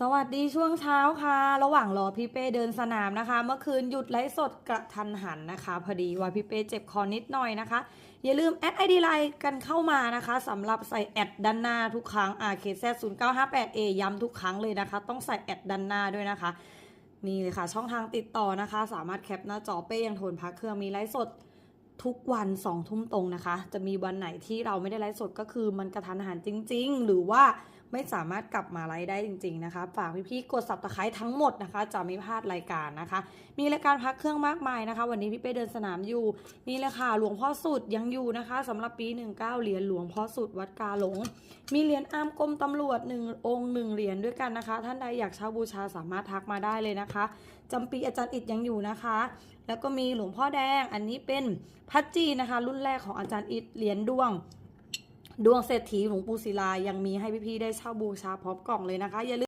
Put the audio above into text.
สวัสดีช่วงเช้าค่ะ ระหว่างรอพี่เป้เดินสนามนะคะ เมื่อคืนหยุดไลฟ์สดกระทันหันนะคะ พอดีว่าพี่เป้เจ็บคอนิดหน่อยนะคะ อย่าลืมแอดไอดีไลน์กันเข้ามานะคะสำหรับใส่แอดด้านหน้าทุกครั้ง RKZ 0958A ย้ำทุกครั้งเลยนะคะ ต้องใส่แอดด้านหน้าด้วยนะคะ นี่เลยค่ะ ช่องทางติดต่อนะคะ สามารถแคปหน้าจอเป้ยังโทนพักเครื่องมีไลฟ์สดทุกวันสองทุ่มตรงนะคะ จะมีวันไหนที่เราไม่ได้ไลฟ์สดก็คือมันกระทันหันจริง ๆ หรือว่าไม่สามารถกลับมาไลฟ์ได้จริง ๆนะคะ ฝากพี่ๆกดสับตะไคร้ทั้งหมดนะคะ จะไม่พลาดรายการนะคะ มีรายการพักเครื่องมากมายนะคะ วันนี้พี่เป้เดินสนามอยู่ นี่เลยค่ะหลวงพ่อสุดยังอยู่นะคะสำหรับปี 19เหรียญหลวงพ่อสุดวัดกาหลง มีเหรียญอามกรมตำรวจหนึ่งองค์หนึ่งเหรียญด้วยกันนะคะ ท่านใดอยากเช่าบูชาสามารถทักมาได้เลยนะคะจำปีอาจารย์อิดยังอยู่นะคะ แล้วก็มีหลวงพ่อแดง อันนี้เป็นพัดจีนะคะ รุ่นแรกของอาจารย์อิดเหรียญดวง ดวงเศรษฐีหลวงปู่ศิลายังมีให้พี่ๆได้เช่าบูชาพร้อมกล่องเลยนะคะอย่าลืม